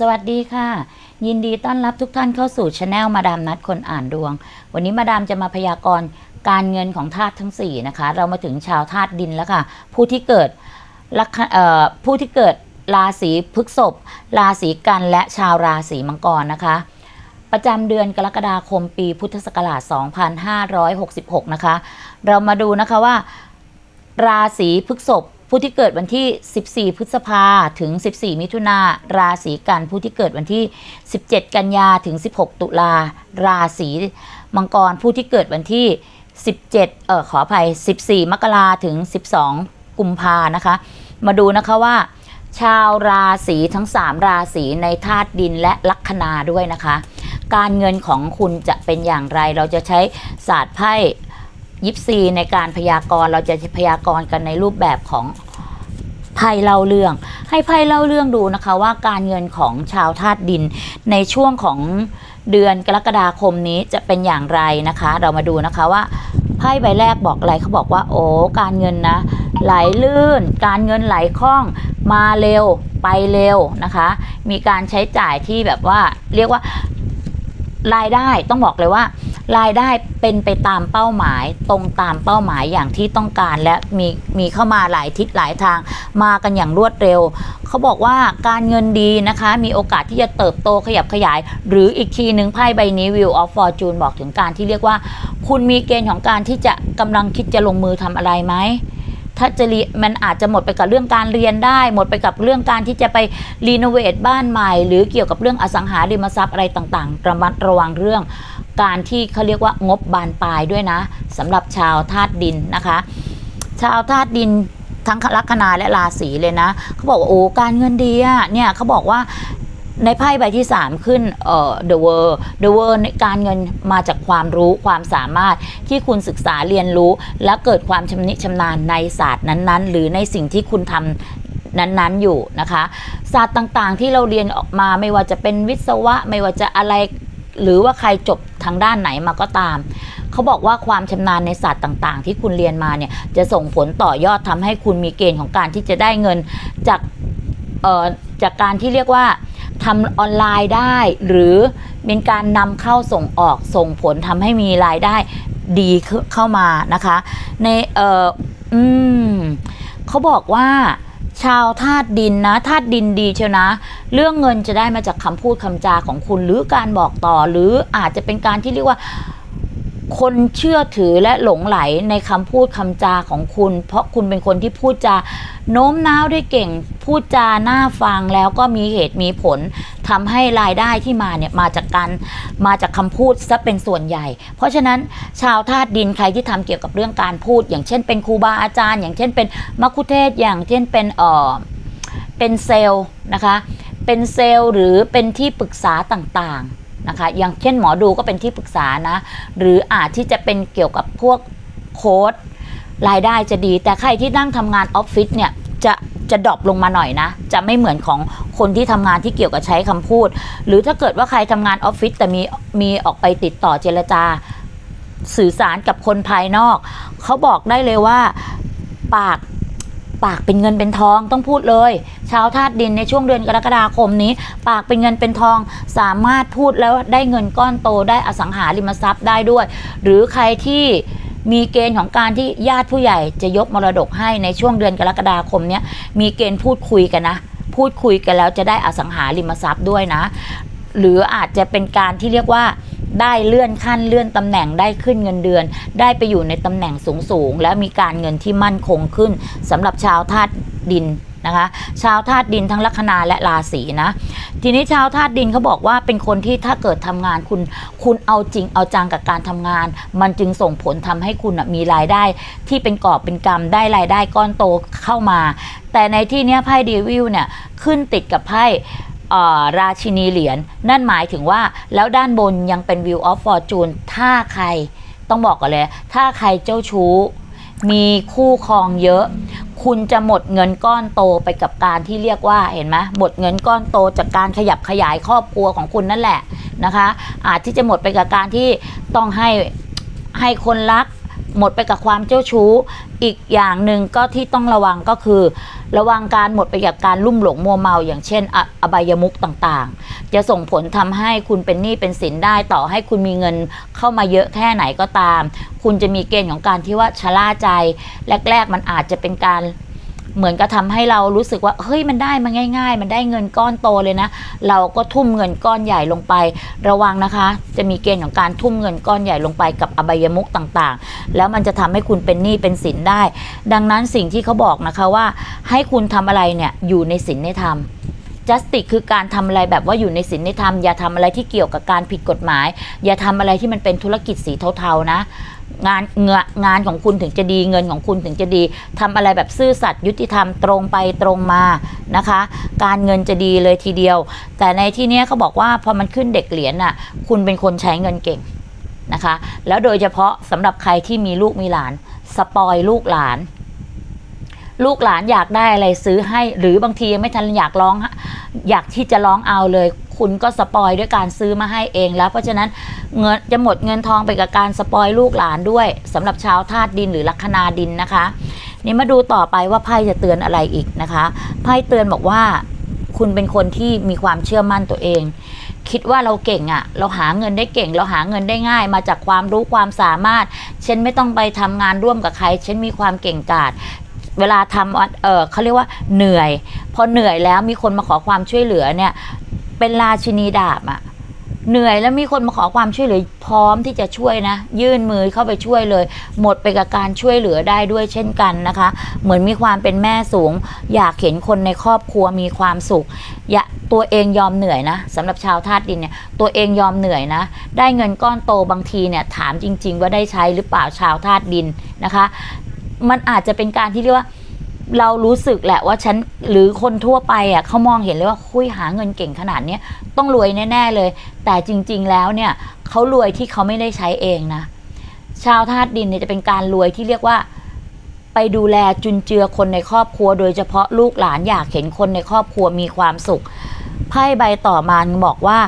สวัสดีค่ะ ยินดีต้อนรับทุกท่านเข้าสู่ช anel มาดามนัดคนอ่านดวง วันนี้มาดามจะมาพยากรณ์การเงินของธาตุทั้ง 4 นะคะ เรามาถึงชาวธาตุดินแล้วค่ะ ผู้ที่เกิดลัคเอ่อผู้ที่เกิดราศีพฤษภราศีกันและชาวราศีมังกรนะคะ ประจำเดือนกรกฎาคมปีพุทธศักราช 2566 นะคะ เรามาดูนะคะว่า ราศีพฤษภ ผู้ที่เกิดวันที่ 14 พฤษภาถึง 14 มิถุนาราศีกัน ผู้ที่เกิดวันที่ 17 กันยาถึง 16 ตุลาราศีมังกร ผู้ที่เกิดวันที่ 17 เอ่อขออภัย 14 มกราถึง 12 กุมภานะคะ มาดูนะคะว่า ชาวราศีทั้ง 3 ราศีในธาตุดินและลัคนาด้วยนะคะ การเงินของคุณจะเป็นอย่างไร เราจะใช้ศาสตร์ไพ่ยิปซีในการพยากรณ์เราจะพยากรณ์กันในรูปแบบของ ไพ่เล่าเรื่อง ให้ไพ่เล่าเรื่องดูนะคะว่าการเงินของชาวธาตุดินในช่วงของเดือนกรกฎาคมนี้จะเป็นอย่างไรนะคะ เรามาดูนะคะว่าไพ่ใบแรกบอกอะไรเขาบอกว่า โอ้การเงินนะไหลลื่น การเงินไหลคล่อง มาเร็วไปเร็วนะคะ มีการใช้จ่ายที่แบบว่าเรียกว่ารายได้ต้องบอกเลยว่า รายได้เป็นไปตามเป้าหมายตรงตามเป้าหมายอย่างที่ต้องการและมีมีเข้ามาหลายทิศหลายทางมากันอย่างรวดเร็ว เขาบอกว่าการเงินดีนะคะ มีโอกาสที่จะเติบโตขยับขยาย หรืออีกทีหนึ่งไพ่ใบนี้ Wheel of Fortune บอกถึงการที่เรียกว่า คุณมีเกณฑ์ของการที่จะกำลังคิดจะลงมือทำอะไรไหมถ้าจะมันอาจจะหมดไปกับเรื่องการเรียนได้ หมดไปกับเรื่องการที่จะไปรีโนเวทบ้านใหม่ หรือเกี่ยวกับเรื่องอสังหาริมทรัพย์อะไรต่างๆระมัดระวังเรื่อง การที่เขาเรียกว่างบบานปลายด้วยนะสำหรับชาวธาตุดินนะคะ ชาวธาตุดินทั้งลัคนาและราศีเลยนะเขาบอกว่าโอ้การเงินดีอะเนี่ยเขาบอกว่าในไพ่ใบที่ 3 ขึ้นเอ่อ the world the world การเงินมาจากความรู้ความสามารถที่คุณศึกษาเรียนรู้ และเกิดความชำนิชำนาญในศาสตร์นั้นๆ หรือในสิ่งที่คุณทำนั้นๆอยู่นะคะ ศาสตร์ต่างๆที่เราเรียนออกมาไม่ว่าจะเป็นวิศวะ ไม่ว่าจะอะไร หรือว่าใครจบทางด้านไหนมาก็ตาม เขาบอกว่าความชำนาญในศาสตร์ต่าง ๆ ที่คุณเรียนมาเนี่ยจะส่งผลต่อยอดทำให้คุณมีเกณฑ์ของการที่จะได้เงินจากเอ่อจากการที่เรียกว่าทำออนไลน์ได้ หรือเป็นการนำเข้าส่งออกส่งผลทำให้มีรายได้ดีเข้ามานะคะ ในเอ่ออืมเขาบอกว่า ชาวธาตุดินนะธาตุดินดีเชียวนะ เรื่องเงินจะได้มาจากคำพูดคำจาของคุณหรือการบอกต่อ หรืออาจจะเป็นการที่เรียกว่า คนเชื่อถือและหลงไหลในคำพูดคำจาของคุณ เพราะคุณเป็นคนที่พูดจาโน้มน้าวได้เก่ง พูดจาน่าฟังแล้วก็มีเหตุมีผลทำให้รายได้ที่มาเนี่ยมาจากการมาจากคำพูดซะเป็นส่วนใหญ่ เพราะฉะนั้นชาวธาตุดินใครที่ทำเกี่ยวกับเรื่องการพูด อย่างเช่นเป็นครูบาอาจารย์ อย่างเช่นเป็นมัคคุเทศอย่างเช่นเป็นเอ่อเป็นเซลล์นะคะเป็นเซลล์หรือเป็นที่ปรึกษาต่างๆ นะคะอย่างเช่นหมอดูก็เป็นที่ปรึกษานะ หรืออาจที่จะเป็นเกี่ยวกับพวกโค้ดรายได้จะดี แต่ใครที่นั่งทำงานออฟฟิศเนี่ยจะจะดรอปลงมาหน่อยนะ จะไม่เหมือนของคนที่ทำงานที่เกี่ยวกับใช้คำพูด หรือถ้าเกิดว่าใครทำงานออฟฟิศแต่มีมีออกไปติดต่อเจรจา สื่อสารกับคนภายนอก เขาบอกได้เลยว่า ปาก ปากเป็นเงินเป็นทองต้องพูดเลย ชาวธาตุดินในช่วงเดือนกรกฎาคมนี้ ปากเป็นเงินเป็นทอง สามารถพูดแล้วได้เงินก้อนโตได้อสังหาริมทรัพย์ได้ด้วย หรือใครที่มีเกณฑ์ของการที่ญาติผู้ใหญ่จะยกมรดกให้ในช่วงเดือนกรกฎาคมนี้มีเกณฑ์พูดคุยกันนะ พูดคุยกันแล้วจะได้อสังหาริมทรัพย์ด้วยนะ หรืออาจจะเป็นการที่เรียกว่าได้เลื่อนขั้นเลื่อนตำแหน่งได้ขึ้นเงินเดือน ได้ไปอยู่ในตำแหน่งสูงๆและมีการเงินที่มั่นคงขึ้นสำหรับชาวธาตุดินนะคะชาวธาตุดินทั้งลัคนาและราศีนะ ทีนี้ชาวธาตุดินเขาบอกว่าเป็นคนที่ถ้าเกิดทำงานคุณ คุณเอาจริงเอาจังกับการทำงาน มันจึงส่งผลทำให้คุณมีรายได้ ที่เป็นกอบเป็นกำได้รายได้ก้อนโตเข้ามา แต่ในที่นี้ไพ่เดวิลเนี่ยขึ้นติดกับไพ่ ราชินีเหรียญนั่นหมายถึงว่าแล้วด้านบนยังเป็น View of Fortune ถ้าใครต้องบอกก่อนเลย ถ้าใครเจ้าชู้ มีคู่ครองเยอะ คุณจะหมดเงินก้อนโตไปกับการที่เรียกว่าเห็นไหมหมดเงินก้อนโตจากการขยับขยายครอบครัวของคุณนั่นแหละนะคะ อาจที่จะหมดไปกับการที่ต้องให้ให้คนรัก หมดไปกับความเจ้าชู้ อีกอย่างหนึ่งก็ที่ต้องระวังก็คือ ระวังการหมดไปกับการลุ่มหลงมัวเมาอย่างเช่นออบายมุกต่างๆ จะส่งผลทำให้คุณเป็นหนี้เป็นสินได้ต่อให้คุณมีเงินเข้ามาเยอะแค่ไหนก็ตาม คุณจะมีเกณฑ์ของการที่ว่าชะล่าใจ แรก ๆ มันอาจจะเป็นการ เหมือนกับทำให้เรารู้สึกว่าเฮ้ยมันได้มาง่าย ๆ มันได้เงินก้อนโตเลยนะ เราก็ทุ่มเงินก้อนใหญ่ลงไป ระวังนะคะ จะมีเกณฑ์ของการทุ่มเงินก้อนใหญ่ลงไปกับอบายมุกต่างๆ แล้วมันจะทำให้คุณเป็นหนี้เป็นสินได้ ดังนั้นสิ่งที่เขาบอกนะคะว่า ให้คุณทำอะไรเนี่ยอยู่ในสินในธรรม justice คือการทำอะไรแบบว่าอยู่ในศีลในธรรมอย่าทำอะไรที่เกี่ยวกับการผิดกฎหมาย อย่าทำอะไรที่มันเป็นธุรกิจสีเทาๆนะ งานเงนงานของคุณถึงจะดีเงินของคุณถึงจะดีทำอะไรแบบซื่อสัตย์ยุติธรรมตรงไปตรงมานะคะ การเงินจะดีเลยทีเดียว แต่ในที่นี้เขาบอกว่าพอมันขึ้นเด็กเหรียญน่ะคุณเป็นคนใช้เงินเก่งนะคะ แล้วโดยเฉพาะสำหรับใครที่มีลูกมีหลาน สปอยลูกหลานลูกหลานอยากได้อะไรซื้อให้ หรือบางทียังไม่ทันอยากร้อง อยากที่จะร้องเอาเลย คุณก็สปอยด้วยการซื้อมาให้เองแล้ว เพราะฉะนั้นเงินจะหมดเงินทองไปกับการสปอยลูกหลานด้วยสำหรับชาวธาตุดินหรือลัคนาดินนะคะ นี่มาดูต่อไปว่าไพ่จะเตือนอะไรอีกนะคะไพ่เตือนบอกว่า คุณเป็นคนที่มีความเชื่อมั่นตัวเอง คิดว่าเราเก่งอะ่ะ เราหาเงินได้เก่ง เราหาเงินได้ง่าย มาจากความรู้ความสามารถฉันไม่ต้องไปทำงานร่วมกับใครฉันมีความเก่งกาจ เวลาทำเออเขาเรียกว่าเหนื่อย พอเหนื่อยแล้วมีคนมาขอความช่วยเหลือเนี่ย เป็นราชินีดาบอะเหนื่อยแล้วมีคนมาขอความช่วยเหลือ พร้อมที่จะช่วยนะ ยื่นมือเข้าไปช่วยเลย หมดไปกับการช่วยเหลือได้ด้วยเช่นกันนะคะ เหมือนมีความเป็นแม่สูง อยากเห็นคนในครอบครัวมีความสุข อย่าตัวเองยอมเหนื่อยนะสำหรับชาวธาตุดินเนี่ยตัวเองยอมเหนื่อยนะ ได้เงินก้อนโตบางทีเนี่ยถามจริง ๆ ว่าได้ใช้หรือเปล่าชาวธาตุดินนะคะ มันอาจจะเป็นการที่เรียกว่าเรารู้สึกแหละว่าฉันหรือคนทั่วไปอะเขามองเห็นเลยว่าคุยหาเงินเก่งขนาดเนี้ยต้องรวยแน่ ๆเลย แต่จริง ๆ แล้วเนี่ยเขารวยที่เขาไม่ได้ใช้เองนะ ชาวธาตุดินเนี่ยจะเป็นการรวยที่เรียกว่า ไปดูแลจุนเจือคนในครอบครัว โดยเฉพาะลูกหลานอยากเห็นคนในครอบครัวมีความสุขไพ่ใบต่อมาบอกว่า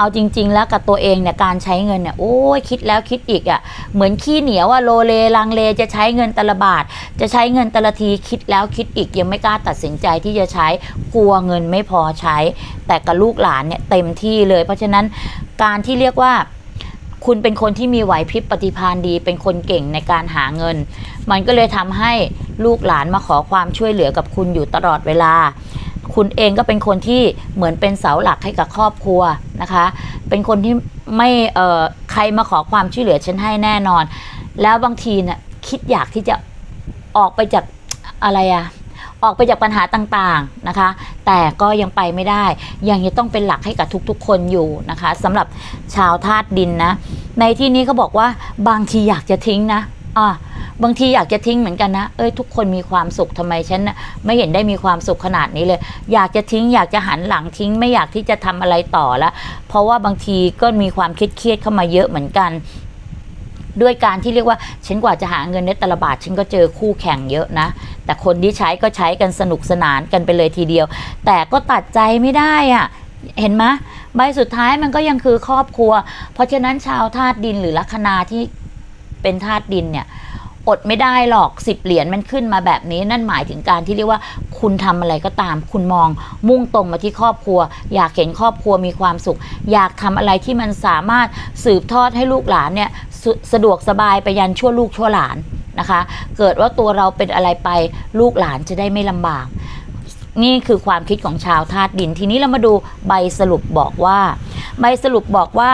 เอาจริง ๆ แล้วกับตัวเองเนี่ยการใช้เงินเนี่ยโอ้ยคิดแล้วคิดอีกอะ่ะเหมือนขี้เหนียวอะโลเลลังเลจะใช้เงินตละบาท จะใช้เงินตละทีคิดแล้วคิดอีกยังไม่กล้าตัดสินใจที่จะใช้กลัวเงินไม่พอใช้ แต่กับลูกหลานเนี่ยเต็มที่เลย เพราะฉะนั้นการที่เรียกว่าคุณเป็นคนที่มีไหวพริบปฏิภาณดี เป็นคนเก่งในการหาเงิน มันก็เลยทำให้ลูกหลานมาขอความช่วยเหลือกับคุณอยู่ตลอดเวลา คุณเองก็เป็นคนที่เหมือนเป็นเสาหลักให้กับครอบครัวนะคะ เป็นคนที่ไม่เอ่อใครมาขอความช่วยเหลือฉันให้แน่นอน แล้วบางทีเนี่ยคิดอยากที่จะออกไปจากอะไรอะออกไปจากปัญหาต่างๆนะคะ แต่ก็ยังไปไม่ได้ ยังจะต้องเป็นหลักให้กับทุกๆ คนอยู่นะคะสำหรับชาวธาตุดินนะ ในที่นี้เขาบอกว่าบางทีอยากจะทิ้งนะ อ่าบางทีอยากจะทิ้งเหมือนกันนะ เอ้ยทุกคนมีความสุขทำไมฉันน่ะไม่เห็นได้มีความสุขขนาดนี้เลย อยากจะทิ้ง อยากจะหันหลังทิ้ง ไม่อยากที่จะทำอะไรต่อล้วเพราะว่าบางทีก็มีความเครียดเข้ามาเยอะเหมือนกันด้วยการที่เรียกว่าฉันกว่าจะหาเงินในตลบาทฉันก็เจอคู่แข่งเยอะนะ แต่คนที่ใช้ก็ใช้กันสนุกสนานกันไปเลยทีเดียว แต่ก็ตัดใจไม่ได้อะเห็นไหมใบสุดท้ายมันก็ยังคือครอบครัว เพราะฉะนั้นชาวธาตุดินหรือลัคนาที่ เป็นธาตุดินเนี่ยอดไม่ได้หรอกสิบเหรียญมันขึ้นมาแบบนี้นั่นหมายถึงการที่เรียกว่า คุณทำอะไรก็ตาม คุณมองมุ่งตรงมาที่ครอบครัว อยากเห็นครอบครัวมีความสุข อยากทำอะไรที่มันสามารถสืบทอดให้ลูกหลานเนี่ยสสะดวกสบายไปยันชั่วลูกชั่วหลานนะคะ เกิดว่าตัวเราเป็นอะไรไปลูกหลานจะได้ไม่ลำบาก นี่คือความคิดของชาวธาตุดินทีนี้เรามาดูใบสรุปบอกว่า ใบสรุปบอกว่า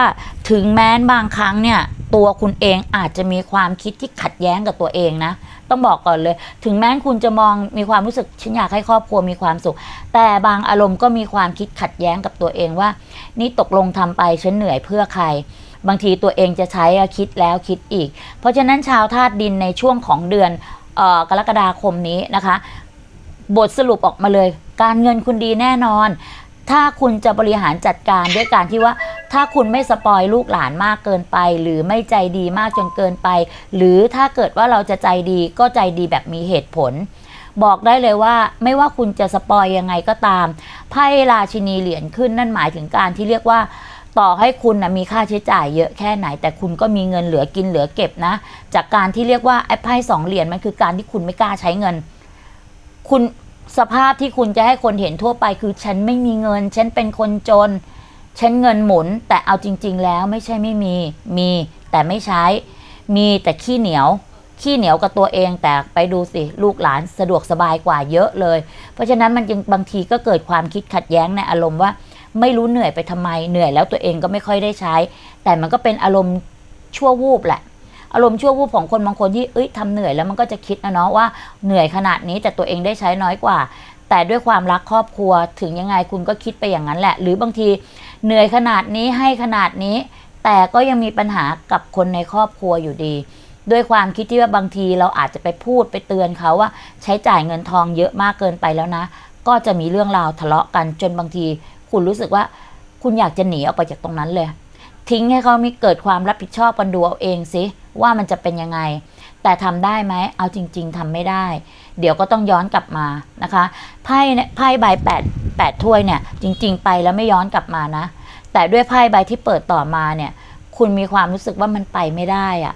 ถึงแม้นบางครั้งเนี่ย ตัวคุณเองอาจจะมีความคิดที่ขัดแย้งกับตัวเองนะ ต้องบอกก่อนเลย ถึงแม้คุณจะมองมีความรู้สึกฉันอยากให้ครอบครัวมีความสุข แต่บางอารมณ์ก็มีความคิดขัดแย้งกับตัวเองว่า นี่ตกลงทำไปฉันเหนื่อยเพื่อใคร บางทีตัวเองจะใช้คิดแล้วคิดอีก เพราะฉะนั้นชาวธาตุดินในช่วงของเดือนออกรกฎาคมนี้นะคะ บทสรุปออกมาเลย การเงินคุณดีแน่นอน ถ้าคุณจะบริหารจัดการด้วยการที่ว่า ถ้าคุณไม่สปอยลูกหลานมากเกินไป หรือไม่ใจดีมากจนเกินไป หรือถ้าเกิดว่าเราจะใจดีก็ใจดีแบบมีเหตุผล บอกได้เลยว่าไม่ว่าคุณจะสปอยยังไงก็ตามไพ่ราชินีเหรียญขึ้นนั่นหมายถึงการที่เรียกว่าต่อให้คุณนะมีค่าใช้จ่ายเยอะแค่ไหน แต่คุณก็มีเงินเหลือกินเหลือเก็บนะ จากการที่เรียกว่าไอ้ไพ่สองเหรียญมันคือการที่คุณไม่กล้าใช้เงิน คุณสภาพที่คุณจะให้คนเห็นทั่วไปคือฉันไม่มีเงิน ฉันเป็นคนจน ฉันเงินหมุนแต่เอาจริง ๆ แล้วไม่ใช่ไม่มี มีแต่ไม่ใช้ มีแต่ขี้เหนียว ขี้เหนียวกับตัวเองแต่ไปดูสิ ลูกหลานสะดวกสบายกว่าเยอะเลย เพราะฉะนั้นมันจึงบางทีก็เกิดความคิดขัดแย้งในอารมณ์ว่า ไม่รู้เหนื่อยไปทำไมเหนื่อยแล้วตัวเองก็ไม่ค่อยได้ใช้ แต่มันก็เป็นอารมณ์ชั่ววูบแหละอารมณ์ชั่ววูบของคนบางคนที่เอ้ยทำเหนื่อยแล้วมันก็จะคิดนะเนาะว่าเหนื่อยขนาดนี้แต่ตัวเองได้ใช้น้อยกว่า แต่ด้วยความรักครอบครัวถึงยังไงคุณก็คิดไปอย่างนั้นแหละ หรือบางที เหนื่อยขนาดนี้ให้ขนาดนี้ แต่ก็ยังมีปัญหากับคนในครอบครัวอยู่ดี ด้วยความคิดที่ว่าบางทีเราอาจจะไปพูดไปเตือนเขาว่า ใช้จ่ายเงินทองเยอะมากเกินไปแล้วนะ ก็จะมีเรื่องราวทะเลาะกันจนบางที คุณรู้สึกว่า คุณอยากจะหนีออกไปจากตรงนั้นเลย ทิ้งให้เขามีเกิดความรับผิดชอบกันดูเอาเองสิว่ามันจะเป็นยังไง แต่ทำได้ไหมเอาจริง ๆทำไม่ได้ เดี๋ยวก็ต้องย้อนกลับมานะคะไพ่เนี่ยไพ่ใบแปดแปดถ้วยเนี่ยจริง ๆ ไปแล้วไม่ย้อนกลับมานะ แต่ด้วยไพ่ใบที่เปิดต่อมาเนี่ย คุณมีความรู้สึกว่ามันไปไม่ได้อะ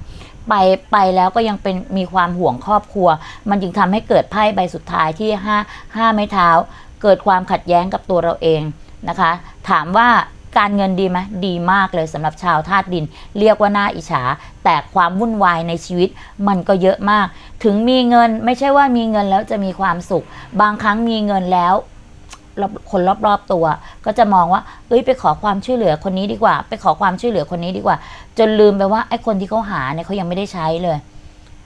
ไปไปแล้วก็ยังเป็นมีความห่วงครอบครัว มันจึงทำให้เกิดไพ่ใบสุดท้ายที่ห้าห้าไม้เท้า เกิดความขัดแย้งกับตัวเราเองนะคะ ถามว่า การเงินดีไหมดีมากเลยสำหรับชาวธาตุดิน เรียกว่าหน่าอิจฉา แต่ความวุ่นวายในชีวิตมันก็เยอะมาก ถึงมีเงินไม่ใช่ว่ามีเงินแล้วจะมีความสุข บางครั้งมีเงินแล้วคนรอบๆตัว ก็จะมองว่า เอ้ยไปขอความช่วยเหลือคนนี้ดีกว่า ไปขอความช่วยเหลือคนนี้ดีกว่า จนลืมไปว่าไอ้คนที่เขาหาเนี่ยเขายังไม่ได้ใช้เลย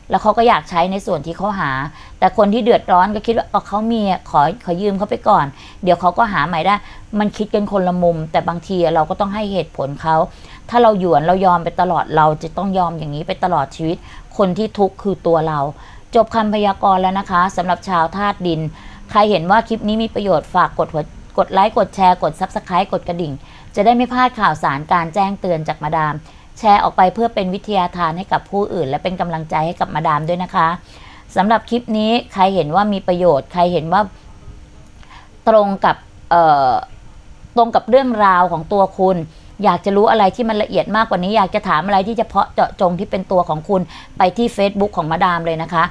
แล้วเขาก็อยากใช้ในส่วนที่เขาหา แต่คนที่เดือดร้อนก็คิดว่าเอาเขามีขอขอยืมเขาไปก่อน เดี๋ยวเขาก็หาใหม่ได้ มันคิดกันคนละมุม แต่บางทีเราก็ต้องให้เหตุผลเขาถ้าเราหยวนเรายอมไปตลอดเราจะต้องยอมอย่างนี้ไปตลอดชีวิต คนที่ทุกข์คือตัวเรา จบคำพยากรณ์แล้วนะคะสำหรับชาวธาตุดิน ใครเห็นว่าคลิปนี้มีประโยชน์ฝากกดหัวกดไลค์กดแชร์กด Subscribe กดกระดิ่ง จะได้ไม่พลาดข่าวสารการแจ้งเตือนจากมาดาม แชร์ออกไปเพื่อเป็นวิทยาทานให้กับผู้อื่น และเป็นกำลังใจให้กับมาดามด้วยนะคะสำหรับคลิปนี้ใครเห็นว่ามีประโยชน์ ใครเห็นว่าตรงกับตรงกับเรื่องราวของตัวคุณ อยากจะรู้อะไรที่มันละเอียดมากกว่านี้ อยากจะถามอะไรที่เฉพาะเจาะจงที่เป็นตัวของคุณไปที่ Facebook ของมาดามเลยนะคะ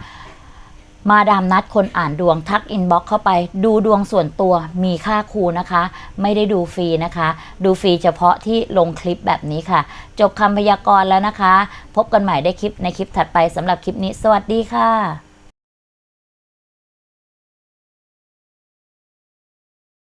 มาดามนัดคนอ่านดวงทักอินบ็อกเข้าไป ดูดวงส่วนตัวมีค่าครูนะคะ ไม่ได้ดูฟรีนะคะ ดูฟรีเฉพาะที่ลงคลิปแบบนี้ค่ะ จบคำพยากรณ์แล้วนะคะ พบกันใหม่ได้คลิปในคลิปถัดไปสำหรับคลิปนี้ สวัสดีค่ะ